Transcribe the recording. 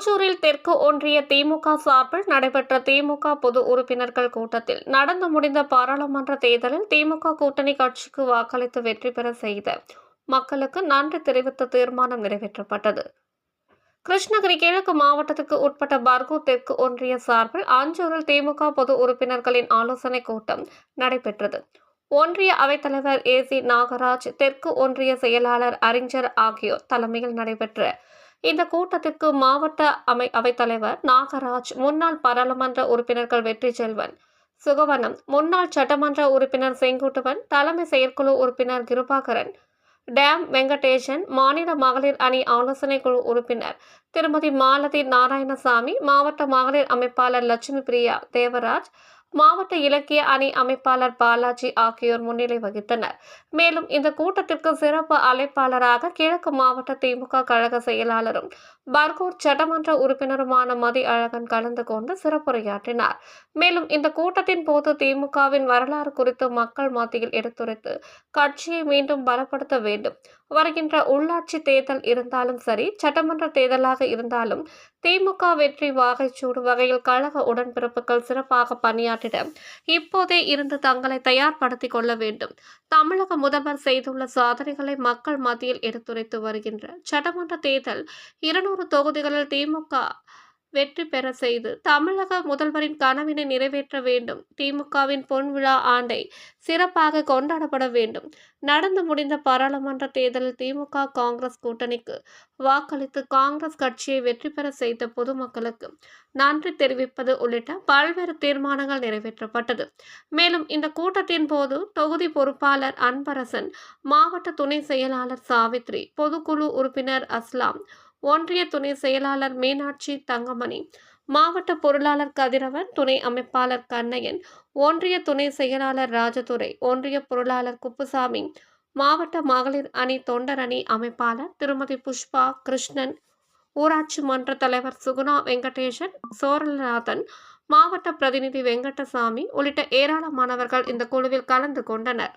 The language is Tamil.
ஆஞ்சூரில் தெற்கு ஒன்றிய திமுக சார்பில் நடைபெற்ற திமுக பொது உறுப்பினர்கள் கூட்டத்தில் நடந்து முடிந்த பாராளுமன்ற தேர்தலில் திமுக கூட்டணி கட்சிக்கு வாக்களித்து வெற்றி பெற செய்த மக்களுக்கு நன்றி தெரிவித்த தீர்மானம் நிறைவேற்றப்பட்டது. கிருஷ்ணகிரி கிழக்கு மாவட்டத்துக்கு உட்பட்ட பர்கூர் தெற்கு ஒன்றிய சார்பில் ஆஞ்சூரில் திமுக பொது உறுப்பினர்களின் ஆலோசனைக் கூட்டம் நடைபெற்றது. ஒன்றிய அவைத்தலைவர் ஏ சி நாகராஜ் தெற்கு ஒன்றிய செயலாளர் அறிஞர் ஆகியோர் தலைமையில் நடைபெற்ற இந்த கூட்டத்திற்கு மாவட்ட அமை அவைத்தலைவர் நாகராஜ் முன்னாள் பாராளுமன்ற உறுப்பினர்கள் வெற்றி செல்வன் சுகவனம் முன்னாள் சட்டமன்ற உறுப்பினர் செங்குட்டுவன் தலைமை செயற்குழு உறுப்பினர் கிருபாகரன் டேம் வெங்கடேசன் மாநில மகளிர் அணி ஆலோசனை குழு உறுப்பினர் திருமதி மாலதி நாராயணசாமி மாவட்ட மகளிர் அமைப்பாளர் லட்சுமி பிரியா தேவராஜ் மாவட்ட இலக்கிய அணி அமைப்பாளர் பாலாஜி ஆகியோர் முன்னிலை வகித்தனர். மேலும் இந்த கூட்டத்திற்கு சிறப்பு அழைப்பாளராக கிழக்கு மாவட்ட திமுக கழக செயலாளரும் பர்கூர் சட்டமன்ற உறுப்பினருமான மதி அழகன் கலந்து கொண்டு சிறப்புரையாற்றினார். மேலும் இந்த கூட்டத்தின் போது திமுகவின் வரலாறு குறித்து மக்கள் மத்தியில் எடுத்துரைத்து கட்சியை மீண்டும் பலப்படுத்த வேண்டும். வருகின்ற உள்ளாட்சி தேர்தல் இருந்தாலும் சரி சட்டமன்ற தேர்தலாக இருந்தாலும் திமுக வெற்றி வாகைச்சூடு வகையில் கழக உடன்பிறப்புகள் சிறப்பாக பணியாற்றிட இப்போதே இருந்து தங்களை தயார்படுத்திக் கொள்ள வேண்டும். தமிழக முதல்வர் செய்துள்ள சாதனைகளை மக்கள் மத்தியில் எடுத்துரைத்து வருகின்ற சட்டமன்ற தேர்தல் இருநூறு தொகுதிகளில் திமுக வெற்றி பெற செய்து தமிழக முதல்வரின் கனவினை நிறைவேற்ற வேண்டும். திமுகவின் பொன் விழா ஆண்டை சிறப்பாக கொண்டாடப்பட வேண்டும். நடந்து முடிந்த பாராளுமன்ற தேர்தலில் திமுக காங்கிரஸ் கூட்டணிக்கு வாக்களித்து காங்கிரஸ் கட்சியை வெற்றி பெற செய்த பொதுமக்களுக்கு நன்றி தெரிவிப்பது உள்ளிட்ட பல்வேறு தீர்மானங்கள் நிறைவேற்றப்பட்டது. மேலும் இந்த கூட்டத்தின் போது தொகுதி பொறுப்பாளர் அன்பரசன் மாவட்ட துணை செயலாளர் சாவித்ரி பொதுக்குழு உறுப்பினர் அஸ்லாம் ஒன்றிய துணை செயலாளர் மீனாட்சி தங்கமணி மாவட்ட பொருளாளர் கதிரவன் துணை அமைப்பாளர் கண்ணையன் ஒன்றிய துணை செயலாளர் ராஜதுரை ஒன்றிய பொருளாளர் குப்புசாமி மாவட்ட மகளிர் அணி தொண்டர் அணி அமைப்பாளர் திருமதி புஷ்பா கிருஷ்ணன் ஊராட்சி மன்ற தலைவர் சுகுணா வெங்கடேசன் சோரல்நாதன் மாவட்ட பிரதிநிதி வெங்கடசாமி உள்ளிட்ட ஏராளமானவர்கள் இந்த குழுவில் கலந்து கொண்டனர்.